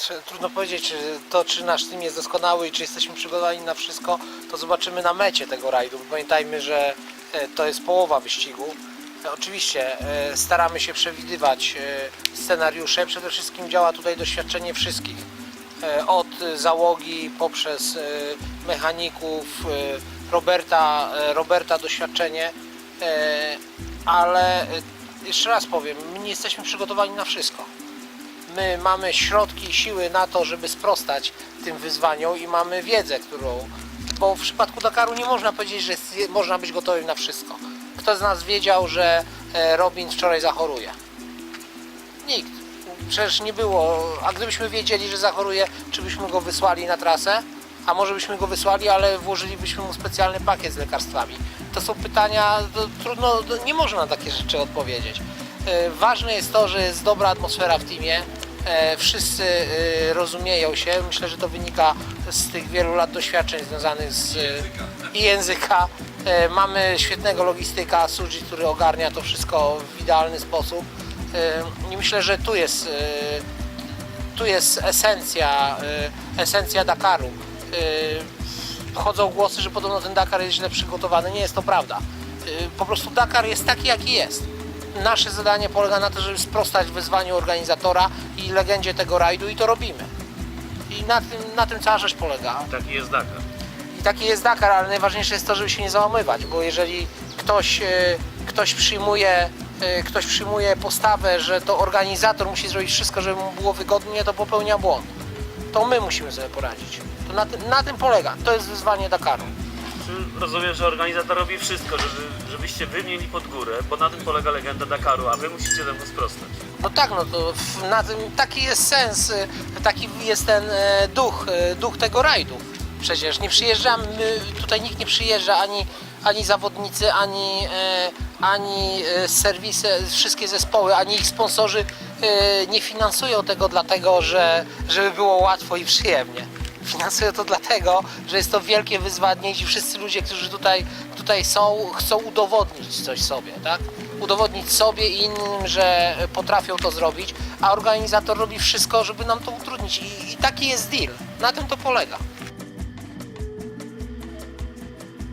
tr- trudno powiedzieć, czy to czy nasz team jest doskonały i czy jesteśmy przygotowani na wszystko, to zobaczymy na mecie tego rajdu. Pamiętajmy, że e, to jest połowa wyścigu. E, Oczywiście e, staramy się przewidywać scenariusze. Przede wszystkim działa tutaj doświadczenie wszystkich. Od załogi poprzez mechaników, Roberta, Roberta doświadczenie. Ale jeszcze raz powiem, my nie jesteśmy przygotowani na wszystko my mamy środki i siły na to, żeby sprostać tym wyzwaniom i mamy wiedzę, którą. Bo w przypadku Dakaru nie można powiedzieć, że można być gotowym na wszystko. Kto z nas wiedział, że e, Robin wczoraj zachoruje? Nikt. Przecież nie było. A gdybyśmy wiedzieli, że zachoruje, czy byśmy go wysłali na trasę? A może byśmy go wysłali, ale włożylibyśmy mu specjalny pakiet z lekarstwami. To są pytania, to trudno, nie można na takie rzeczy odpowiedzieć. E, Ważne jest to, że jest dobra atmosfera w teamie. E, Wszyscy e, rozumieją się. Myślę, że to wynika z tych wielu lat doświadczeń związanych z e, i języka. Mamy świetnego logistyka, Suji, który ogarnia to wszystko w idealny sposób. I myślę, że tu jest, tu jest esencja, esencja Dakaru. Chodzą głosy, że podobno ten Dakar jest źle przygotowany. Nie jest to prawda. Po prostu Dakar jest taki, jaki jest. Nasze zadanie polega na to, żeby sprostać wyzwaniu organizatora i legendzie tego rajdu i to robimy. I na tym, na tym cała rzecz polega. Taki jest Dakar. I taki jest Dakar, ale najważniejsze jest to, żeby się nie załamywać, bo jeżeli ktoś, e, ktoś, przyjmuje, e, ktoś przyjmuje postawę, że to organizator musi zrobić wszystko, żeby mu było wygodnie, to popełnia błąd. To my musimy sobie poradzić. To na, tym, na tym polega. To jest wyzwanie Dakaru. Czy Rozumiem, że organizator robi wszystko, żeby, żebyście wy mieli pod górę, bo na tym polega legenda Dakaru, a wy musicie temu sprostać. No tak, no to na tym, taki jest sens, y, taki jest ten e, duch, e, duch tego rajdu. Przecież nie przyjeżdżamy, tutaj nikt nie przyjeżdża, ani, ani zawodnicy, ani, e, ani e, serwisy, wszystkie zespoły, ani ich sponsorzy e, nie finansują tego dlatego, że, żeby było łatwo i przyjemnie. Finansują to dlatego, że jest to wielkie wyzwanie i wszyscy ludzie, którzy tutaj, tutaj są, chcą udowodnić coś sobie, tak? Udowodnić sobie i innym, że potrafią to zrobić, a organizator robi wszystko, żeby nam to utrudnić. I, i taki jest deal. Na tym to polega.